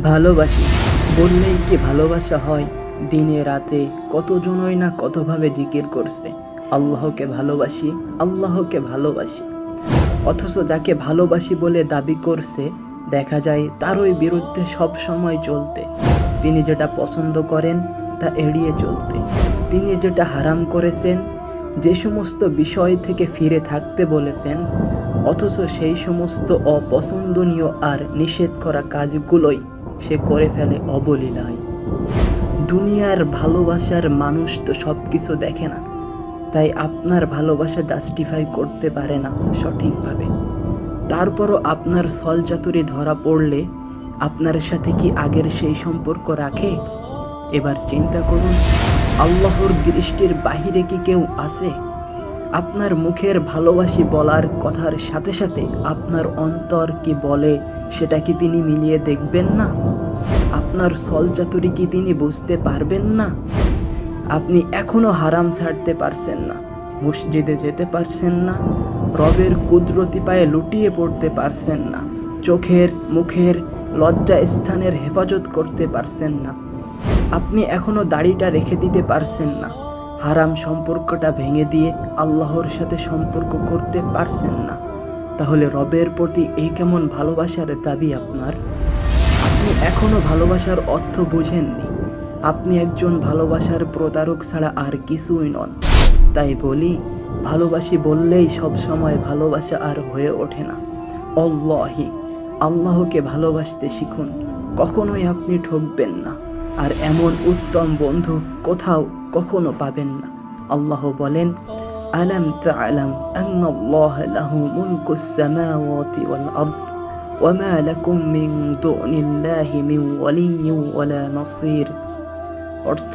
ভালোবাসি। বললেই কি ভালোবাসা হয়? দিনে রাতে কতজনই না কতভাবে জিকির করছে। আল্লাহকে ভালোবাসি আল্লাহকে ভালোবাসি। অথচ যাকে ভালোবাসি বলে দাবি করছে, দেখা যায় তারই বিরুদ্ধে সব সময় চলতে। তিনি যেটা পছন্দ করেন, তা এড়িয়ে চলতে। তিনি যেটা হারাম করেছেন, যে সমস্ত বিষয় থেকে ফিরে থাকতে বলেছেন, অথচ সেই সমস্ত অপছন্দনীয় আর নিষেধ করা কাজগুলোই সে করে ফেলে অবলীলায়। দুনিয়ার ভালোবাসার মানুষ তো সব কিছু দেখে না, তাই আপনার ভালোবাসা জাস্টিফাই করতে পারে না সঠিকভাবে। তারপরও আপনার সলচাতুরি ধরা পড়লে আপনার সাথে কি আগের সেই সম্পর্ক রাখে? এবার চিন্তা করুন, আল্লাহর দৃষ্টির বাহিরে কি কেউ আছে? আপনার মুখের ভালোবাসি বলার কথার সাথে সাথে আপনার অন্তর কি বলে সেটা কি তিনি মিলিয়ে দেখবেন না? আপনার সলচাতুরি কি তিনি বুঝতে পারবেন না? আপনি এখনও হারাম ছাড়তে পারছেন না, মসজিদে যেতে পারছেন না, রবের কুদরতি পায়ে লুটিয়ে পড়তে পারছেন না, চোখের, মুখের, লজ্জা স্থানের হেফাজত করতে পারছেন না। আপনি এখনও দাড়িটা রেখে দিতে পারছেন না। হারাম সম্পর্কটা ভেঙে দিয়ে আল্লাহর সাথে সম্পর্ক করতে পারছেন না। তাহলে রবের প্রতি এই কেমন ভালোবাসার দাবি আপনার? আপনি এখনও ভালোবাসার অর্থ বুঝেননি। আপনি একজন ভালোবাসার প্রতারক ছাড়া আর কিছুই নন। তাই বলি, ভালোবাসি বললেই সব সময় ভালোবাসা আর হয়ে ওঠে না। অল্লাহি, আল্লাহকে ভালোবাসতে শিখুন, কখনোই আপনি ঠকবেন না। আর এমন উত্তম বন্ধু কোথাও কখনো পাবেন না আল্লাহ বলেন আলাম তা'লাম আন্নাল্লাহ লাহু মুলকুস সামাওয়াতি ওয়াল আরদ وما لكم من دون الله من ولي ولا نصير অর্থ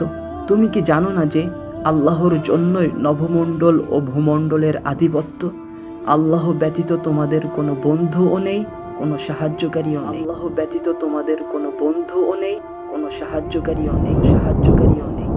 তুমি কি জানো না যে আল্লাহর জন্যই নভমণ্ডল ও ভূমণ্ডলের আধিপত্য আল্লাহ ব্যতীত তোমাদের কোনো বন্ধুও নেই কোনো সাহায্যকারীও নেই আল্লাহ ব্যতীত তোমাদের কোনো বন্ধুও নেই সাহায্যকারী অনেক সাহায্যকারী অনেক।